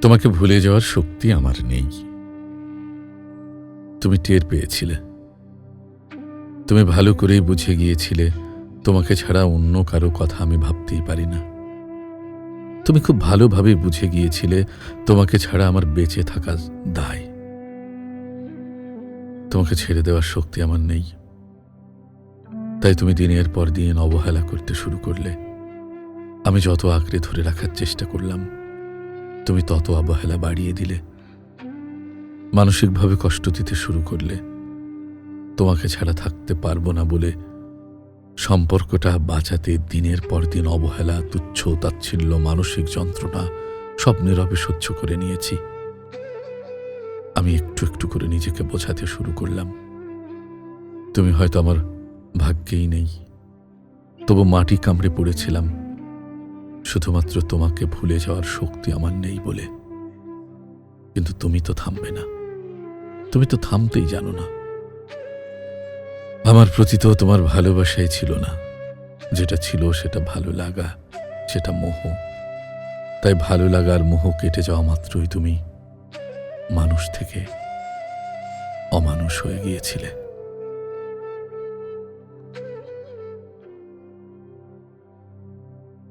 তোমাকে ভুলে যাওয়ার শক্তি আমার নেই। তুমি টের পেয়েছিলে। তুমি ভালো করেই বুঝে গিয়েছিলে, তোমাকে ছাড়া অন্য কারও কথা আমি ভাবতেই পারি না। তুমি খুব ভালোভাবে বুঝে গিয়েছিলে, তোমাকে ছাড়া আমার বেঁচে থাকা দায়। তোমাকে ছেড়ে দেওয়ার শক্তি আমার নেই। তাই তুমি দিনের পর দিন অবহেলা করতে শুরু করলে। আমি যত আঁকড়ে ধরে রাখার চেষ্টা করলাম তুমি তত অবহেলা বাড়িয়ে দিলে, মানসিকভাবে কষ্ট দিতে শুরু করলে, তোমাকে ছাড়া থাকতে পারব না বলে সম্পর্কটা বাঁচাতে দিনের পর দিন অবহেলা, তুচ্ছ, তাচ্ছিল্য, মানসিক যন্ত্রণা সব নীরবে সহ্য করে নিয়েছি। আমি একটু একটু করে নিজেকে বোঝাতে শুরু করলাম। তুমি হয়তো আমার ভাগ্যেই নেই। তবু মাটি কামড়ে পড়েছিলাম। শুধুমাত্র তোমাকে ভুলে যাওয়ার শক্তি আমার নেই বলে। কিন্তু তুমি তো থামবে না। তুমি তো থামতেই জানো না। আমার প্রতি তো তোমার ভালোবাসাই ছিল না। যেটা ছিল সেটা ভালো লাগা, সেটা মোহ। তাই ভালো লাগার মোহ কেটে যাওয়া মাত্রই তুমি মানুষ থেকে অমানুষ হয়ে গিয়েছিলে।